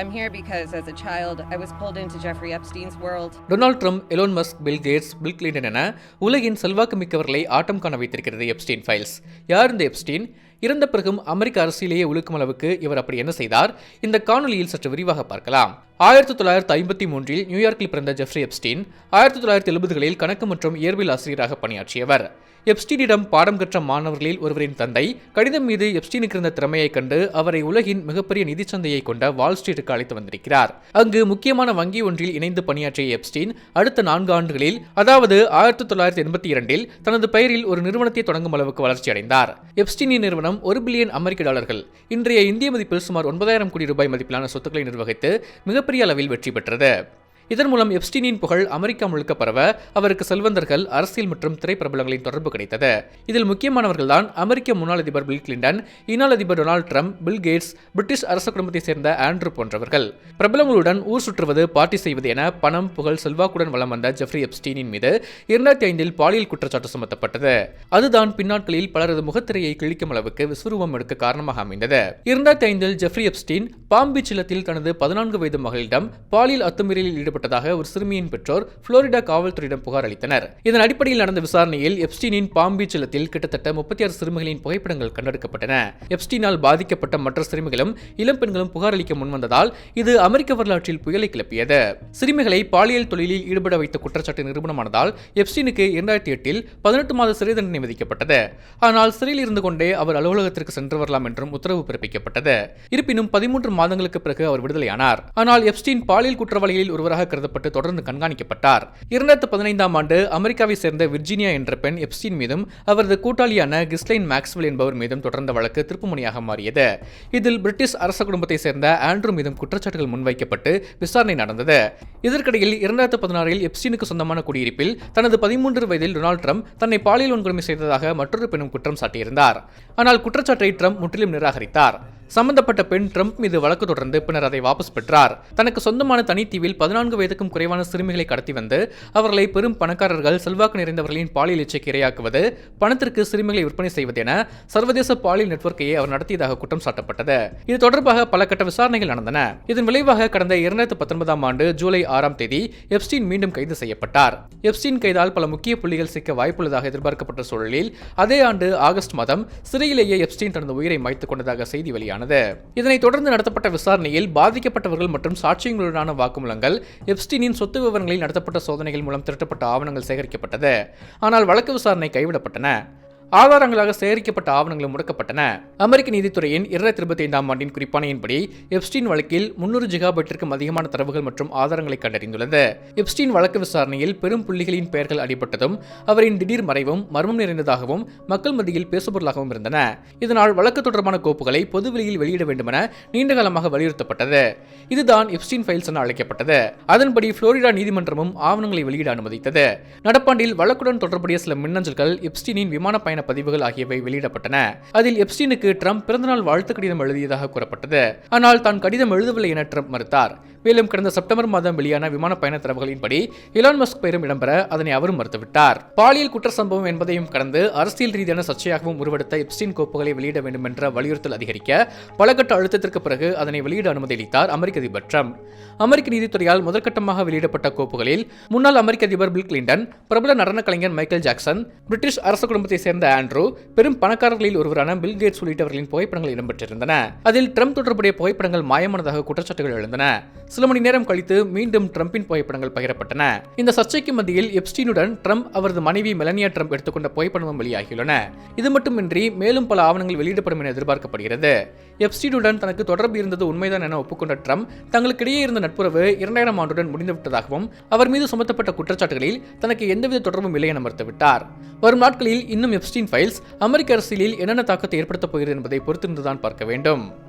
I'm here because as a child, I was pulled into Jeffrey Epstein's world. Donald Trump Elon Musk Bill Gates Bill Clinton என உலகின் செல்வாக்கு மிக்கவர்களை ஆட்டம் காண வைத்திருக்கிறது Epstein files யார் இந்த Epstein இறந்த பிறகும் அமெரிக்க அரசியலேயே உழுக்கும் அளவுக்கு இவர் அப்படி என்ன செய்தார்? இந்த காணொலியில் சற்று விரிவாக பார்க்கலாம். ஆயிரத்தி தொள்ளாயிரத்தி ஐம்பத்தி மூன்றில் நியூயார்க்கில் பிறந்த ஜெஃப்ரி எப்ஸ்டீன் ஆயிரத்தி தொள்ளாயிரத்தி எழுபதுகளில் கணக்கு மற்றும் இயற்பியல் ஆசிரியராக பணியாற்றியவர். எப்ஸ்டீனிடம் பாடம் கற்ற மாணவர்களில் ஒருவரின் தந்தை கடிதம் மீது எப்ஸ்டீனுக்கு இருந்த திறமையைக் கண்டு அவரை உலகின் மிகப்பெரிய நிதி சந்தையை கொண்ட வால் ஸ்ட்ரீட்டுக்கு அழைத்து வந்திருக்கிறார். அங்கு முக்கியமான வங்கி ஒன்றில் இணைந்து பணியாற்றிய எப்ஸ்டீன் அடுத்த நான்கு ஆண்டுகளில் அதாவது ஆயிரத்தி தொள்ளாயிரத்தி எண்பத்தி இரண்டில் தனது பெயரில் ஒரு நிறுவனத்தை தொடங்கும் அளவுக்கு வளர்ச்சி அடைந்தார் எப்ஸ்டீனின் நிறுவனம் ஒரு பில்லியன் அமெரிக்க டாலர்கள். இன்றைய இந்திய மதிப்பில் சுமார் ஒன்பதாயிரம் கோடி ரூபாய் மதிப்பிலான சொத்துக்களை நிர்வகித்து மிகப்பெரிய அளவில் வெற்றி பெற்றது. இதன் மூலம் எப்ஸ்டீனின் புகழ் அமெரிக்கா முழுக்க பரவ அவருக்கு செல்வந்தர்கள் அரசியல் மற்றும் திரைப்பிரபலங்களின் தொடர்பு கிடைத்தது. இதில் முக்கியமானவர்கள்தான் அமெரிக்க முன்னாள் அதிபர் பில் கிளின்டன் இன்னாள் அதிபர் Donald Trump Bill Gates British அரச குடும்பத்தைச் சேர்ந்த ஆண்ட்ரூ போன்றவர்கள். பிரபலங்களுடன் ஊர் சுற்றுவது பார்ட்டி செய்வது என பணம் புகழ் செல்வாக்குடன் வலம் வந்த ஜெஃப்ரி எப்ஸ்டீனின் மீது இரண்டாயிரத்தி ஐந்தில் பாலியல் குற்றச்சாட்டு சுமத்தப்பட்டது. அதுதான் பின்னாட்களில் பலரது முகத்திரையை கிழிக்கும் அளவுக்கு விஸ்வரூபம் எடுக்க காரணமாக அமைந்தது. இரண்டாயிரத்தி ஐந்தில் ஜெஃப்ரி எப்ஸ்டீன் பாம் பீச் இல்லத்தில் தனது பதினான்கு வயது மகளிடம் பாலியல் அத்துமீறலில் ஈடுபட்ட ஈடுபட்டதாக ஒரு சிறுமியின் பெற்றோர் புளோரிடா காவல்துறையிடம் புகார் அளித்தனர். இதன் அடிப்படையில் நடந்த விசாரணையில் எப்ஸ்டீனின் பாம்பீச் இல்லத்தில் கிட்டத்தட்ட முப்பத்தி ஆறு சிறுமிகளின் புகைப்படங்கள் கண்டெடுக்கப்பட்டன. எப்ஸ்டீனால் பாதிக்கப்பட்ட மற்ற சிறுமிகளும் இளம் பெண்களும் புகார் அளிக்க முன்வந்ததால் இது அமெரிக்க வரலாற்றில் புயலை கிளப்பியது. சிறுமிகளை பாலியல் தொழிலில் ஈடுபட வைத்த குற்றச்சாட்டு நிறுவனமானதால் எப்ஸ்டீனுக்கு இரண்டாயிரத்தி எட்டில் பதினெட்டு மாத சிறை தண்டனை விதிக்கப்பட்டது. ஆனால் சிறையில் இருந்து கொண்டே அவர் அலுவலகத்திற்கு சென்று வரலாம் என்றும் உத்தரவு பிறப்பிக்கப்பட்டது. இருப்பினும் பதிமூன்று மாதங்களுக்கு பிறகு அவர் விடுதலையானார். ஆனால் எப்ஸ்டீன் பாலியல் குற்றவாளிகளில் ஒருவராக கருதப்பட்டு தொடர்ந்து கண்காணிக்கப்பட்டார். இரண்டாயிரத்து பதினைந்தாம் ஆண்டு அமெரிக்காவை சேர்ந்த விர்ஜீனியா என்ற பெண் எப்ஸ்டீன் மீதும் அவரது கூட்டாளியான கிஸ்லைன் மேக்ஸ்வெல் என்பவர் மீதும் தொடர்ந்த வழக்கு திருப்புமுனையாக மாறியது. இதில் பிரிட்டிஷ் அரச குடும்பத்தை சேர்ந்த ஆண்ட்ரூ மீதும் குற்றச்சாட்டுகள் முன்வைக்கப்பட்டு விசாரணை நடந்தது. இதற்கிடையில் இரண்டாயிரத்து பதினாறில் எப்ஸ்டீனுக்கு சொந்தமான குடியிருப்பில் தனது பதிமூன்று வயதில் டொனால்ட் ட்ரம்ப் தன்னை பாலியல் வன்கொடுமை செய்ததாக மற்றொரு பெண்ணும் குற்றம் சாட்டியிருந்தார். ஆனால் குற்றச்சாட்டை ட்ரம்ப் முற்றிலும் நிராகரித்தார். சம்பந்தப்பட்ட பெண் ட்ரம்ப் மீது வழக்கு தொடர்ந்து பின்னர் அதை வாபஸ் பெற்றார். தனக்கு சொந்தமான தனித்தீவில் பதினான்கு வயதுக்கும் குறைவான சிறுமிகளை கடத்தி வந்து அவர்களை பெரும் பணக்காரர்கள் செல்வாக்கு நிறைந்தவர்களின் பாலியல் இச்சைக்கு இரையாக்குவது பணத்திற்கு சிறுமிகளை விற்பனை செய்வது என சர்வதேச பாலியல் நெட்வொர்க்கையை அவர் நடத்தியதாக குற்றம் சாட்டப்பட்டது. இது தொடர்பாக பல கட்ட விசாரணைகள் நடந்தன. இதன் விளைவாக கடந்த இரண்டாயிரத்து பத்தொன்பதாம் ஆண்டு ஜூலை ஆறாம் தேதி எப்ஸ்டீன் மீண்டும் கைது செய்யப்பட்டார். எப்ஸ்டீன் கைதால் பல முக்கிய புள்ளிகள் சிக்க வாய்ப்புள்ளதாக எதிர்பார்க்கப்பட்ட சூழலில் அதே ஆண்டு ஆகஸ்ட் மாதம் சிறையிலேயே எப்ஸ்டீன் தனது உயிரை மாய்த்துக் கொண்டதாக செய்தி வெளியானது இதனைத் தொடர்ந்து நடத்தப்பட்ட விசாரணையில் பாதிக்கப்பட்டவர்கள் மற்றும் சாட்சியங்களுடனான வாக்குமூலங்கள் எப்ஸ்டீனின் சொத்து விவரங்களில் நடத்தப்பட்ட சோதனைகள் மூலம் திரட்டப்பட்ட ஆவணங்கள் சேகரிக்கப்பட்டது. ஆனால் வழக்கு விசாரணை கைவிடப்பட்டன. ஆதாரங்களாக சேகரிக்கப்பட்ட ஆவணங்களும் முடக்கப்பட்டன. அமெரிக்க நீதித்துறையின் இரண்டாயிரத்தி இருபத்தி ஐந்தாம் ஆண்டின் குறிப்பானையின்படி எப்ஸ்டீன் வழக்கில் முன்னூறு ஜிகாபைட்டிற்கும் அதிகமான தரவுகள் மற்றும் ஆதாரங்களை கண்டறிந்துள்ளது. எப்ஸ்டீன் வழக்கு விசாரணையில் பெரும் புள்ளிகளின் பெயர்கள் அடிபட்டதும் அவரின் திடீர் மறைவும் மர்மம் நிறைந்ததாகவும் மக்கள் மத்தியில் பேசுபொருளாகவும் இருந்தன. இதனால் வழக்கு தொடர்பான கோப்புகளை பொதுவெளியில் வெளியிட வேண்டுமென நீண்ட காலமாக வலியுறுத்தப்பட்டது. இதுதான் எப்ஸ்டீன் ஃபைல்ஸ் என அழைக்கப்பட்டது. அதன்படி புளோரிடா நீதிமன்றமும் ஆவணங்களை வெளியிட அனுமதித்தது. நடப்பாண்டில் வழக்குடன் தொடர்புடைய சில மின்னஞ்சல்கள் எப்ஸ்டீனின் விமான பயண பதிவுகள் ஆகியவை வெளியிடப்பட்டன. அதில் எப்ஸ்டீனுக்கு ட்ரம்ப் பிறந்தநாள் வாழ்த்து கடிதம் எழுதியதாக கூறப்பட்டது. ஆனால் தான் கடிதம் எழுதவில்லை என ட்ரம்ப் மறுத்தார். மேலும் கடந்த செப்டம்பர் மாதம் வெளியான விமான பயண தரவுகளின்படி இலான் மஸ்க் பெயரும் இடம்பெற அதனை அவரும் மறுத்துவிட்டார். பாலியல் குற்ற சம்பவம் என்பதையும் கடந்து அரசியல் ரீதியான சர்ச்சையாகவும் உருவெடுத்த எப்ஸ்டின் கோப்புகளை வெளியிட வேண்டும் என்ற வலியுறுத்தல் அதிகரிக்க பல கட்ட அழுத்தத்திற்கு பிறகு அதனை வெளியிட அனுமதி அளித்தார் அமெரிக்க அதிபர் ட்ரம்ப். அமெரிக்க நீதித்துறையால் முதற்கட்டமாக வெளியிடப்பட்ட கோப்புகளில் முன்னாள் அமெரிக்க அதிபர் பில் கிளின்டன் பிரபல நடன கலைஞர் மைக்கேல் ஜாக்சன் பிரிட்டிஷ் அரச குடும்பத்தை சேர்ந்த ஆண்ட்ரூ பெரும் பணக்காரர்களில் ஒருவரான பில் கேட்ஸ் உள்ளிட்டவர்களின் புகைப்படங்கள் இடம்பெற்றிருந்தன. அதில் ட்ரம்ப் தொடர்புடைய புகைப்படங்கள் மாயமானதாக குற்றச்சாட்டுகள் எழுந்தன. சில மணி நேரம் கழித்து மீண்டும் ட்ரம்பின் புகைப்படங்கள் பகிரப்பட்டன. இந்த சர்ச்சைக்கு மத்தியில் எப்ஸ்டீனுடன் ட்ரம்ப் அவரது மனைவி மெலனியா ட்ரம்ப் எடுத்துக்கொண்ட புகைப்படமும் வெளியாகியுள்ளன. இது மட்டுமின்றி மேலும் பல ஆவணங்கள் வெளியிடப்படும் என எதிர்பார்க்கப்படுகிறது. எப்ஸ்டீனுடன் தனக்கு தொடர்பு இருந்தது உண்மைதான் என ஒப்புக்கொண்ட ட்ரம்ப் தங்களுக்கிடையே இருந்த நட்புறவு இரண்டாயிரம் ஆண்டுடன் முடிந்துவிட்டதாகவும் அவர் மீது சுமத்தப்பட்ட குற்றச்சாட்டுகளில் தனக்கு எந்தவித தொடர்பும் இல்லை என மறுத்துவிட்டார். வரும் நாட்களில் இன்னும் எப்ஸ்டீன் ஃபைல்ஸ் அமெரிக்க அரசியலில் என்னென்ன தாக்கத்தை ஏற்படுத்தப் போகிறது என்பதை பொறுத்திருந்துதான் பார்க்க வேண்டும்.